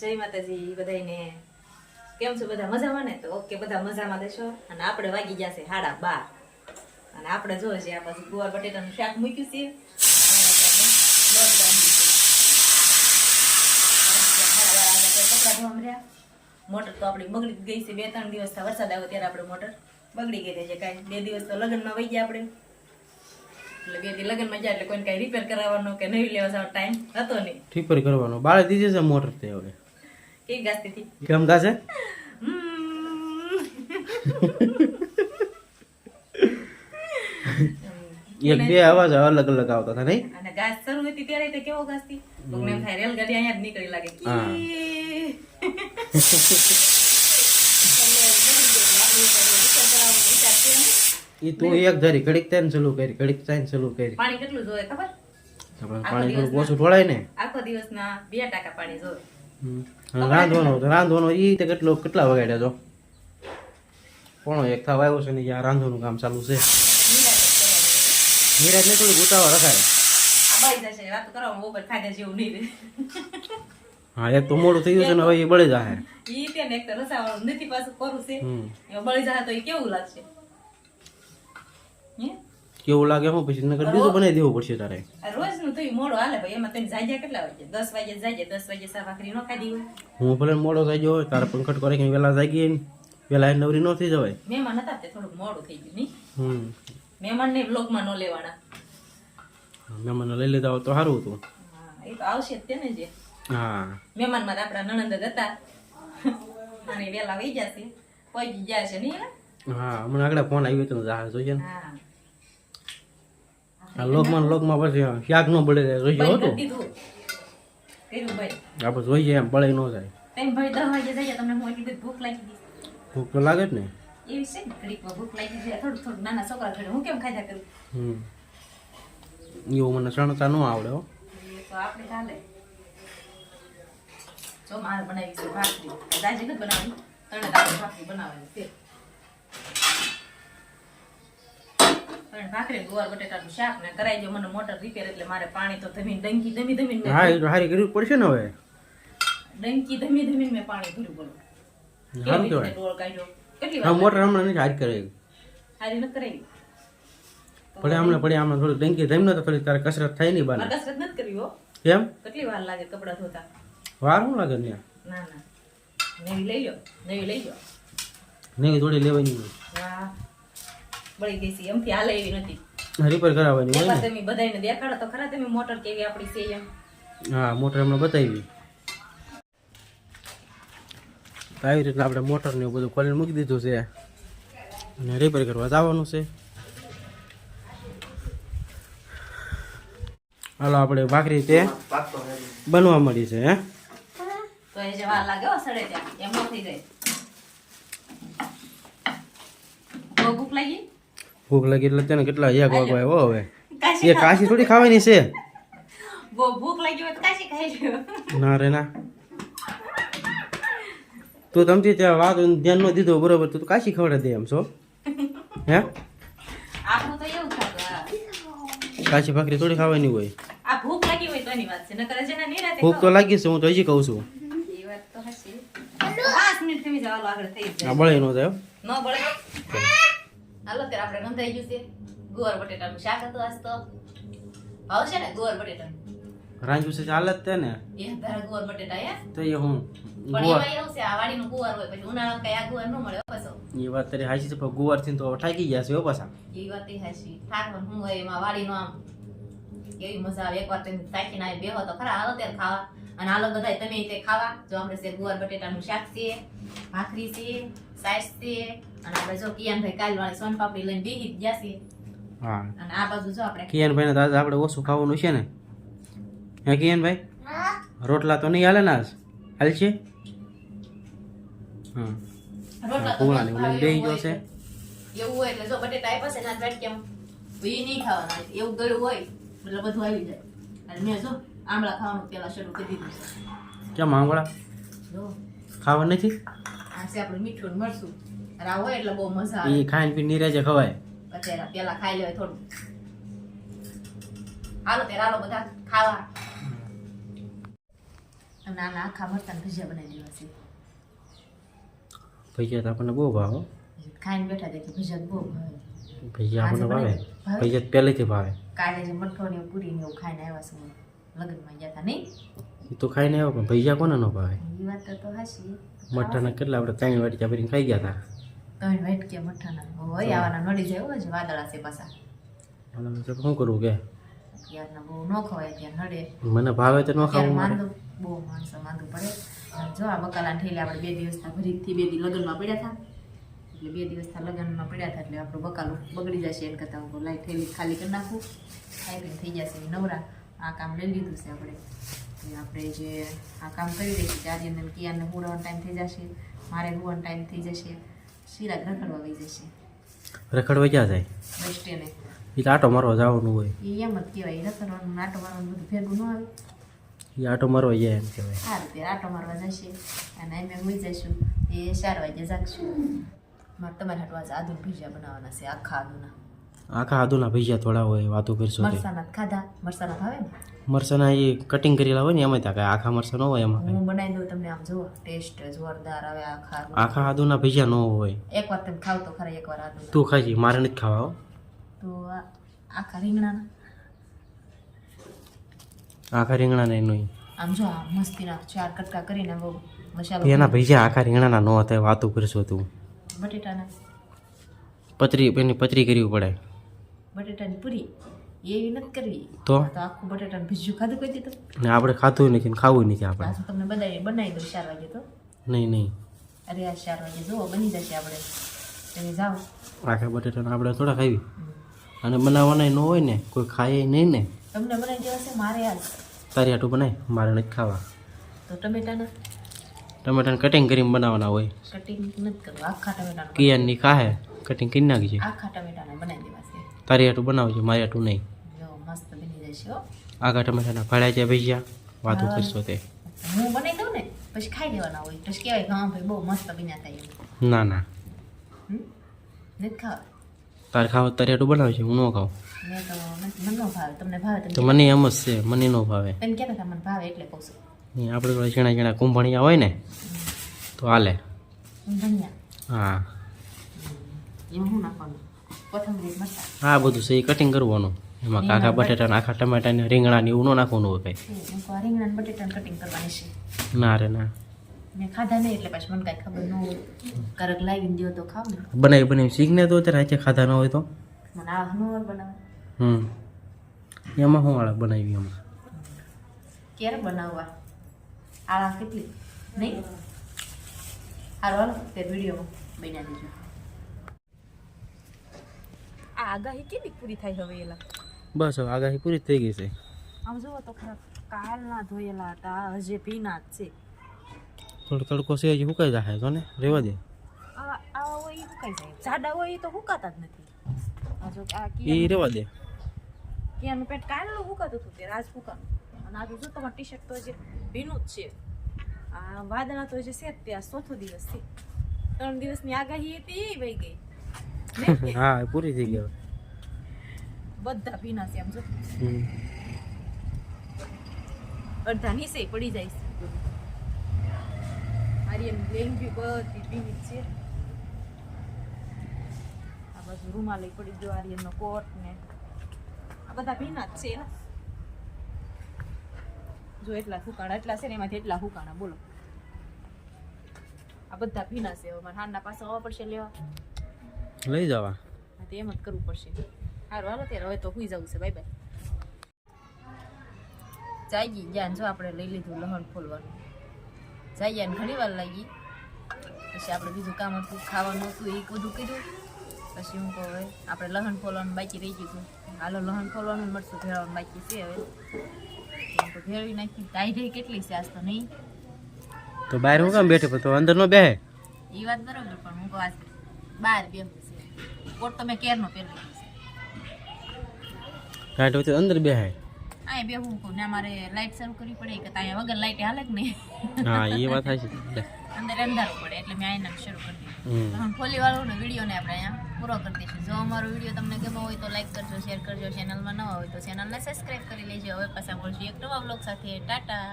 જય માતાજી બધાને કેમ છો બધા? મજામાં ને? તો ઓકે, બધા મજામાં દેશો અને આપણે વાગી ગયા છે સાડા બાર. અને આપણે જો છે આ બાજુ ગુવાર બટેટાનું શાક મૂક્યું છે. મોટર તો આપણી બગડી ગઈ છે. બે ત્રણ દિવસ વરસાદ આવ્યો ત્યારે આપણે મોટર બગડી ગઈ છે. કાંઈ બે દિવસ તો લગ્નમાં વહી ગયા આપણે. એટલે બે લગ્નમાં ગયા એટલે કોઈને કાંઈ રિપેર કરાવવાનો કે નવી લેવા ટાઈમ હતો નહીં. રિપેર કરવાનો. બાળે દીધી છે મોટર તે હવે. હતી કેમ ગાશે એક બે અવાજ અલગ અલગ આવતા હતા નહીં? અને ગાસ શરૂ હતી ત્યારે તો કેવો હતી? કોકને એમ થાય રેલગાડી અહીંયા જ નીકળી લાગે. તું એક ધારી ઘડીક તાઈને ચાલુ કરી ઘડીક તાઈને ચાલુ કરી. પાણી કેટલું જોઈએ ખબર? પાણી થોડું ઓછું ઢોળાય ને. આખો દિવસના બે ટાકા પાણી જોઈએ રાંધવાનો રાંધવાનો ઈ તે કેટલો કેટલા વગાડ્યા તો પોણો એક થાવ આવ્યો છે ને જ્યાં રાંધવાનું કામ ચાલુ છે. નિરાજ ને થોડું ઉતાવળ રખાય. હા એક તો મોડું થઈ ગયું છે ને હવે એ બળી જાય ઈ તે ને એક તો રસાવાળું નથી પાછું કરું છે એ બળી જાય તો એ કેવું લાગશે હે કેવું લાગે હું પછી નગર બીજું બનાવી દેવું પડશે તારે. રોજનું તો મોડો હાલે ભાઈ. એમાં તને જાગ્યા કેટલા વાગે દસ વાગે જાજે દસ વાગે સા ભાખરી ન ખાધી હોય. હું ભલે મોડો થઈ હોય તારે પંખટ કરે કે વેલા જાગીએ વેલા નવરી નો થઈ જવાય. મહેમાન હતા તે થોડું મોડું થઈ ગયું નહીં? હમ. મહેમાન ને બ્લોકમાં નો લેવાના. મહેમાનો લઈ લીધા હોત તો સારું હતું. એ તો આવશે જ તેને જે. હા. મહેમાનમાં માં આપણા નણંદ જ હતા. અને વેલા વહી જશે પહોંચી ગયા છે નહીં હા હમણાં આગળ ફોન આવ્યો તો જાહેર જોઈએ ને હા. લોકમાં લોકમાં પછી શાક ન બળે હતું? કરી દીધું કર્યું ભાઈ. આપણે જોઈએ એમ બળે ન જાય. ભૂખ લાગી ગઈ. ભૂખ તો લાગે જ ને. એવી છે ને ઘડીકમાં ભૂખ લાગી જાય થોડું થોડું નાના છોકરા ઘરે હું કેમ ખાધા કરું? હમ. એવું મને સણતા ન આવડે હો. તો આપણે ચાલે જો મારે બનાવી છે ભાખરી. દાજી નથી બનાવવાની ત્રણે દાળ ભાખરી બનાવવાની છે. ભાખરી ગુવાર બટેટાનું શાક ને કરાઈ દો મને મોટર રિપેર એટલે મારે પાણી તો ધમીને ડંકી ધમી ધમીને હા એ હારી કરવી પડશે ને હવે? ડંકી ધમી ધમીને મેં પાણી ભર્યું બોલો. સારું કેવી ડોળ કાઢ્યો? કેટલી વાર મોટર હમણાં નથી હારી કરે હારી નથી કરાવી? પડે હમણાં પડે હમણાં થોડી ડંકી થઈને તો થોડી તારે કસરત થાય નહીં બાને. કસરત નથી કરી હો. કેમ? કેટલી વાર લાગે કપડા ધોતા? વાર શું લાગે ને ના ના. નવી લઈ લો નવી લઈ લો નહીં થોડી લેવાની હા બળી ગઈ છે. એમથી હાલે એવી નથી. રિપેર કરાવવાની હોય તમે બધાને દેખાડો તો ખરા તમે મોટર કેવી આપણી છે એમ. ને હા મોટર હમણાં બતાવી. આવી રીતના આપણે મોટર ને બધું ખોલીને મૂકી દીધું છે. અને રિપેર કરવા જવાનું છે. હાલો આપણે ભાખરી તે બનવા મળી છે હે? તો એ જે વાર લાગે સડે ત્યાં. એમ થઈ જાય. ભૂખ લાગી? ભૂખ લાગી એટલે તેને કેટલા એક વાગવા આવ્યો હવે? એ કાશી થોડી ખાવાની છે? ભૂખ લાગી હોય કાશી ખાઈ ના રે ના. તું તમથી ત્યાં વાત ધ્યાન ન દીધો બરોબર તું કાશી ખવડે દે એમ છો? હે? કાશી ભાખરી થોડી ખાવાની હોય. ભૂખ લાગી હોય તો એની વાત છે નકર છે ને નિરાતે ભૂખ તો લાગી છે હું તો હજી કહું છું. એ વાત તો હશે. પાંચ મિનિટ થઈ જાવ આગળ થઈ જાય. આ બળે ન થાય. ન બળે. હાલો ત્યારે આપણે નોંધાઈ ગયું છે. ગુવાર બટેટાનું શાક હતું આજ તો. ભાવશે ને ગુવાર બટેટાનું? રાંધ્યું છે ચાલે જ તે ને. એ તારા ગુવાર બટેટા એ તો એ હું પણ એમાં એવું છે આ વાડીનું ગુવાર હોય પછી ઉનાળામાં કઈ આ ગુવાર ન મળે પાછો. એ વાત તારી હાચી છે પણ ગુવારથી તો ઠાકી ગયા છે હો પાછા. એ વાત એ હાચી. થાકવાનું શું હોય એમાં વાડીનું આમ. એવી મજા આવે એકવાર તમે તાકીને આવી બેહો તો ખરા હાલો ત્યારે ખાવા. અને હાલો બધા તમે તે ખાવા. જો આપણે છે ગુવાર બટેટાનું શાક છે ભાખરી છે સાઈસ છે અને આપણે જો કિયાનભાઈ કાલ વાળી સોન પાપડી લઈને બેહી ગયા છે હા. અને આ બાજુ જો આપણે કિયાનભાઈ ને આપણે ઓછું ખાવાનું છે ને. હે કિયાનભાઈ? રોટલા તો નહીં હાલે ને આજ? હાલ છે? હા રોટલા તો બેહી એવું ગયો છે. હોય એવું હોય એટલે જો બટેટા આપ્યા છે ને આ પેટ કેમ એ નહીં ખાવાના એવું ગળ્યું હોય એટલે બધું આવી જાય. અને મેં જો આમળા ખાવાનું પેલા શરૂ કરી દીધું છે. કેમ આમળા? જો. ખાવા નથી? આ આપણે મીઠું ને મરચું. હોય એટલે બહુ મજા આવે. એ ખાઈને પીને નિરાજે ખવાય. અત્યારે પેલા ખાઈ લેવાય થોડું. હાલો ત્યારે હાલો બધા ખાવા. નાના આખા મરચાં ભજીયા બનાવી દેવા છે. ભજીયા તો આપણને બહુ ભાવે. ખાઈને બેઠા દેખી ભજીયા બહુ ભાવે. ભજીયા આપણને ભાવે. ભાવે? ભજીયા પહેલેથી ભાવે. કાલે જે મઠો ને પૂરી ને એવું ખાઈને આવ્યા છું. લગ્નમાં ગયા હતા નહીં? એ તો ખાઈને આવ્યો પણ ભૈયા કોને ન ભાવે? એ વાત તો તો હાચી. મઠાના કેટલા આપણે ત્રણ વાટકા ભરીને ખાઈ ગયા હતા ત્રણ વાટકા મઠાના. હોય આવવાના નડી જાય હોય વાદળા છે પાછા. શું કરવું કે? મને ભાવે તો ન ખાવું બહુ માણસો માંદું પડે. જો આ બકાલા ઠેલે આપણે બે દિવસના ભરીથી બે દી લગ્નમાં પડ્યા હતા એટલે બે દિવસના લગ્નમાં પડ્યા હતા એટલે આપણું બકાલું બગડી જશે એમ કરતાં હું લાઈ થેલી ખાલી કરી નાખું. ખાઈ થઈ જશે નવરા. આ કામ લઈ લીધું છે આપણે. એટલે આપણે જે આ કામ કરી દઈશું ચાર્યને કિયાને હુવાનો ટાઈમ થઈ જશે મારે હુવાનો ટાઈમ થઈ જશે શિરાજ રખડવા વહી જશે. રખડવા ક્યાં જાય? બસ સ્ટેને એ. આટો મારવા જવાનું હોય. એ એમ જ કહેવાય રખડવાનું નાટો મારવાનું બધું ભેગું ન આવે. એ આટો મારવા જાય એમ કહેવાય. આ ત્યારે આટો મારવા જશે અને એમ હોઈ જઈશું. એ ચાર વાગે જાગશું. મારે તમારે હાટવા આદુ ભીજા બનાવવાના છે આખા આદુના. આખા આદુના ભીજા થોડા હોય વાતો કરશું મરસાના ખાધા. મરસાના ભાવે ને? મરસાના એ કટિંગ કરેલા હોય ને એમાં ત્યાં કાંઈ આખા મરસા ન હોય એમાં હું બનાવી દઉં તમને આમ જુઓ ટેસ્ટ જોરદાર આવે આખા આખા આદુના ભજીયા ન હોય. એકવાર તમે ખાવ તો ખરા એકવાર આદુ તું ખાજી મારે નથી ખાવા હો. તો આખા રીંગણાના. આખા રીંગણાના નહીં આમ જો મસ્તીના ચાર કટકા કરીને બહુ મસાલો એના ભજીયા આખા રીંગણાના ન હતા વાતો કરશો તું. બટેટાના. પતરી એની પતરી કરવી પડે. બટેટાની પૂરી. એવી નથી કરવી. તો? આખું બટેટાનું ભજીયું ખાધું કોઈ દીધું ને આપણે ખાધું નથી ને ખાવું નથી આપણે. તમને બધા બનાવી દઉં ચાર વાગે તો. નહીં નહીં. અરે આ ચાર વાગે જુઓ બની જશે આપણે. તમે જાઓ. આખા બટેટાના આપણે થોડા ખાવી અને બનાવવાના ન હોય ને કોઈ ખાય નહીં ને. તમને બનાવી દેવા છે મારે આજ તારી આટું બનાય મારે નથી ખાવા. તો ટમેટાના? ટમેટાને કટિંગ કરીને બનાવવાના હોય. કટિંગ નથી કરવું આખા ટમેટાના કિયાની ખાહે કટિંગ કરી નાખી છે આખા ટમેટાના બનાવી દેવા છે. તારી હાટું બનાવજો મારી હાટું નહીં. આગળ ટમેટાના ફળ્યા છે ભજીયા વાતો કરશો તે. હું બનાવી દઉં ને? પછી ખાઈ લેવાના હોય. પછી કહેવાય કે હા ભાઈ બહુ મસ્ત બન્યા હતા ના ના? નથી ખાવા? તારે ખાવા બનાવે હાટું બનાવજે હું ન ખાઉં. તો મને એમ જ છે મને ન ભાવે. મને ભાવે એટલે કહું છું. આપણે થોડા ઝીણા ઝીણા કુંભણિયા હોય ને તો હાલે. હા. એમ હું નાખવાનું? આ બધું સહી કટિંગ કરવાનું. એમાં કાકા બટેટા આખા ટમેટા ને રીંગણા ને એવું ન નાખવાનું હોય કઈ રીંગણા બટેટા કટિંગ કરવાની છે. ના રે ના. મેં ખાધા નહીં એટલે પછી મને કાંઈ ખબર ન હોય. કરક લાવીને તો ખાવ ને. બનાવી બનાવી શીખને તો અત્યારે આજે ખાધા ન હોય તો? મને આ હનુવાર બનાવે? હમ. એમાં વાળા બનાવી એમાં? ક્યારે બનાવવા? આળા કેટલી? નહીં? હાલો તે વિડીયોમાં બન્યા દેજો આ આગાહી કેટલી પૂરી થાય હવે એલા? બસ હવે આગાહી પૂરી થઈ ગઈ છે. આમ જુઓ તો ખરા કાલના ધોયેલા હતા હજે ભીના જ છે. થોડો તડકો છે હજી સુકાઈ જાય તો ને રેવા દે. આ આ હોય સુકાઈ જાય. જાડા હોય તો સુકાતા જ નથી. આ જો આ એ રેવા દે. કિયાનું પેટ કાલનું સુકાતું હતું ત્યારે આજ સુકાનું અને આજે તો જો તમારું ટી શર્ટ તો હજી ભીનું જ છે. આ વાદળા તો હજી છે જ તે આ ચોથો દિવસ છે. ત્રણ દિવસની આગાહી હતી એ વહી ગઈ? હા પૂરી થઈ ગઈ બધા પીના છે આમ જો. અડધા નીચે પડી જાય છે. આર્યન લેંગી બધી પીની છે. આ બાજુ રૂમાલ પડી ગયો આર્યનનો કોટ ને. આ બધા ભીના જ છે ને જો એટલા ફૂકાણા એટલા છે ને એમાંથી એટલા ફૂકાણા બોલો. આ બધા ભીના છે હવે મારે હાંડના પાસે આવવા પડશે લેવા. લઈ જવા. તો એમ જ કરવું પડશે. સારું હાલો ત્યારે હવે તો સુઈ જવું છે. Bye bye. જાગી ગયા જો આપણે લઈ લીધું લહણ ફોલવાનું. જાગ્યા ને ઘણી વાર લાગી. પછી આપણે બીજું કામ હતું ખાવાનું હતું એ બધું કીધું પછી હું કહું હવે આપણે લહણ ફોલવાનું બાકી રહી ગયું. હાલો લહણ ફોલવાનું ને મરચું ભેળવાનું બાકી છે હવે. તો ભેળવી નાખી ટાઈઢે કેટલી છે આજ તો નહીં. તો બહાર હું કામ બેઠે? તો અંદર નો બેહે? એ વાત બરોબર પણ હું કહું આજ બહાર બેહું. કોટ તમે કેરનો પહેરી લીધો હોય તો અંદર બેહે આ બે હું કહું ને અમારે લાઈટ શરૂ કરવી પડે કે ત્યાં વગર લાઈટ હાલે કે નહીં? હા એ વાત થાય છે અંદર અંધારું પડે એટલે મેં આઈને શરૂ કરી દીધું. હું ખોલી વાળો વીડિયો ને આપણે અહીંયા પૂરો કરી દઈશું. જો અમારો વીડિયો તમને ગમો હોય તો લાઈક કરજો શેર કરજો. ચેનલમાં નવા હોય તો ચેનલને સબસ્ક્રાઈબ કરી લેજો. હવે પાછા મળશું એક નવા બ્લોગ સાથે. ટાટા.